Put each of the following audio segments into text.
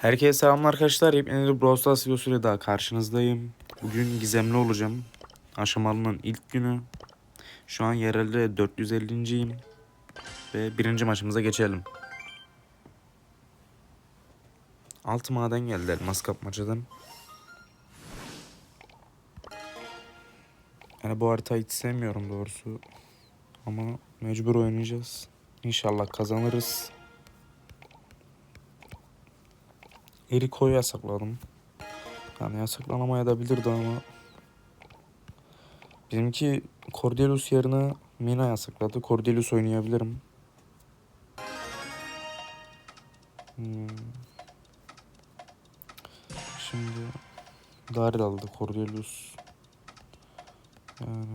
Herkese selamlar arkadaşlar. Yepyeni bir Brawl Stars videosuyla daha karşınızdayım. Bugün gizemli olacağım. Aşamalının ilk günü. Şu an yerelde 450.yim. Ve birinci maçımıza geçelim. Altı maden geldi elmas kapmacadan. Yani bu haritayı hiç sevmiyorum doğrusu. Ama mecbur oynayacağız. İnşallah kazanırız. Eriko'yu yasakladım. Yani yasaklanamayabilirdi ama bizimki Cordelius yerine Mina yasakladı. Cordelius oynayabilirim. Hmm. Şimdi Daryl aldı Cordelius. Yani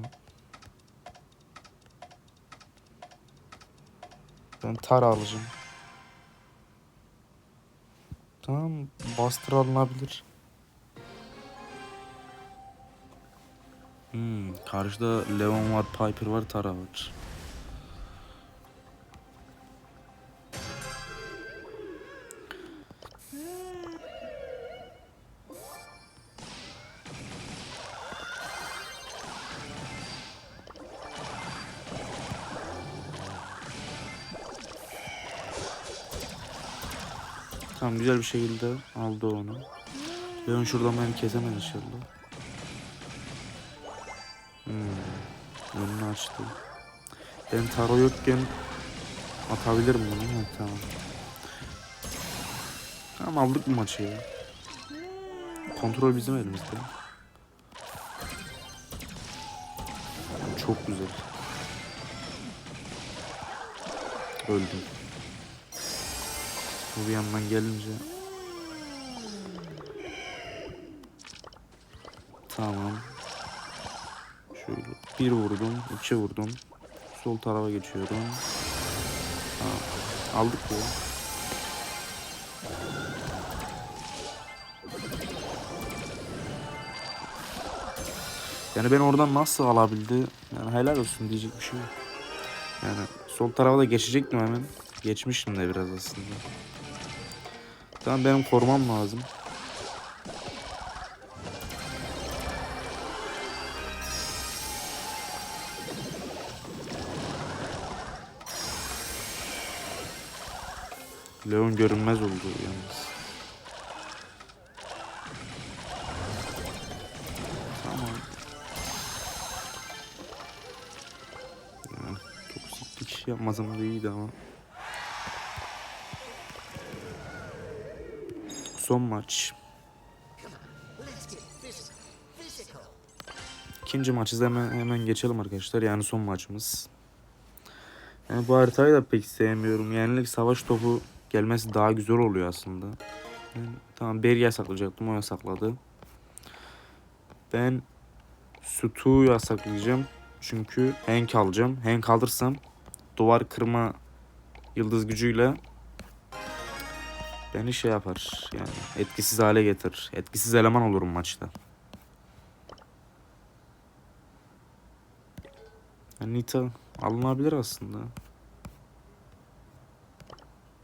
ben Tara alacağım. Tamam bastır alınabilir. Hmm, karşıda Leon var, Piper var, Tara var. Tamam güzel bir şekilde aldı onu. Leon şuradan beni kesemez inşallah. Hmm. Önünü açtı. Ben taro yokken atabilirim bunu. Ha, tamam. Tamam aldık bu maçı ya. Kontrol bizim elimizde. Çok güzel. Öldüm. Bu bir yandan gelince. Tamam. Şöyle bir vurdum, iki vurdum. Sol tarafa geçiyorum. Tamam. Aldık bu. Yani ben oradan nasıl alabildi? Yani helal olsun diyecek bir şey yok. Yani sol tarafa da geçecektim hemen. Geçmiştim de biraz aslında. Tamam benim korumam lazım. Leon görünmez oldu yalnız. Tamam. Ya, toksiklik yapmasam da iyiydi ama. Son maç. İkinci maçı hemen, hemen geçelim arkadaşlar. Yani son maçımız. Yani bu haritayı da pek sevmiyorum. Yenilik savaş topu gelmesi daha güzel oluyor aslında. Yani, tamam Berry yasaklayacaktım. O yasakladı. Ben Sutu'yu yasaklayacağım. Çünkü Hank alacağım. Hank alırsam duvar kırma yıldız gücüyle beni şey yapar yani etkisiz hale getirir. Etkisiz eleman olurum maçta. Nita alınabilir aslında.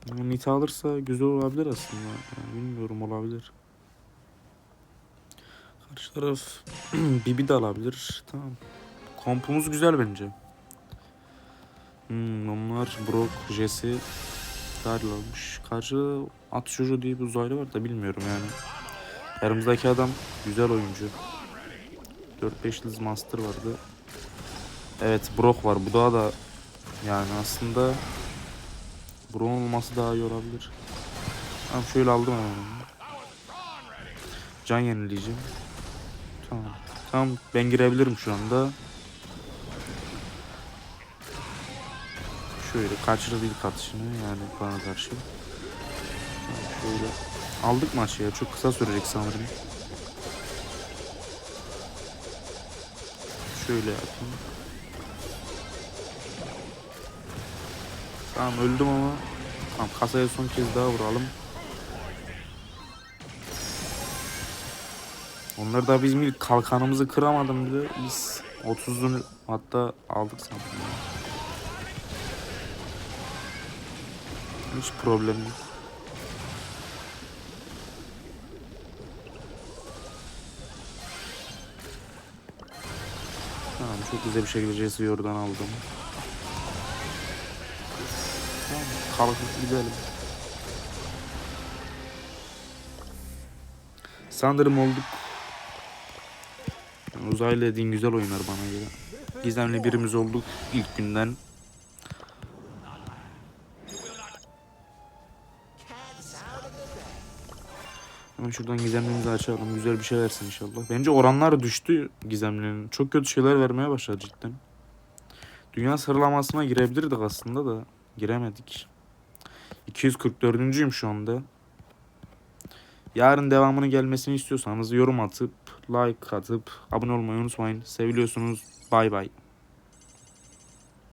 Yani Nita alırsa güzel olabilir aslında. Yani bilmiyorum olabilir. Karşı taraf Bibi de alabilir. Tamam. Kompumuz güzel bence. Hmm, onlar Brock, Jesse, Daryl almış. Karşı At Çocuğu diye bir uzaylı var da bilmiyorum yani. Yanımızdaki adam güzel oyuncu. 4-5 yıldız master vardı. Evet Brock var. Bu daha da yani aslında Brock'un olması daha iyi olabilir. Tamam şöyle aldım hemen. Can yenileyeceğim. Tamam. Tamam ben girebilirim şu anda. Şöyle kaçırdık atışını yani bana karşı. Şöyle aldık maçı ya çok kısa sürecek sanırım. Şöyle yapayım. Tamam öldüm ama tamam kasaya son kez daha vuralım. Onlar da bizim ilk kalkanımızı kıramadım bile biz 30'unu hatta aldık sanırım. Hiç problem yok. Tamam çok güzel bir şekilde Jesse Jordan aldım. Tamam kalkıp gidelim. Sanırım olduk. Yani uzaylı dediğin güzel oynar bana göre. Gizemli birimiz olduk ilk günden. Hemen şuradan gizemliğimizi açalım. Güzel bir şey versin inşallah. Bence oranlar düştü gizemlinin. Çok kötü şeyler vermeye başladı cidden. Dünya sıralamasına girebilirdik aslında da giremedik. 244'üncüyüm şu anda. Yarın devamını gelmesini istiyorsanız yorum atıp, like atıp, abone olmayı unutmayın. Seviliyorsunuz. Bay bay.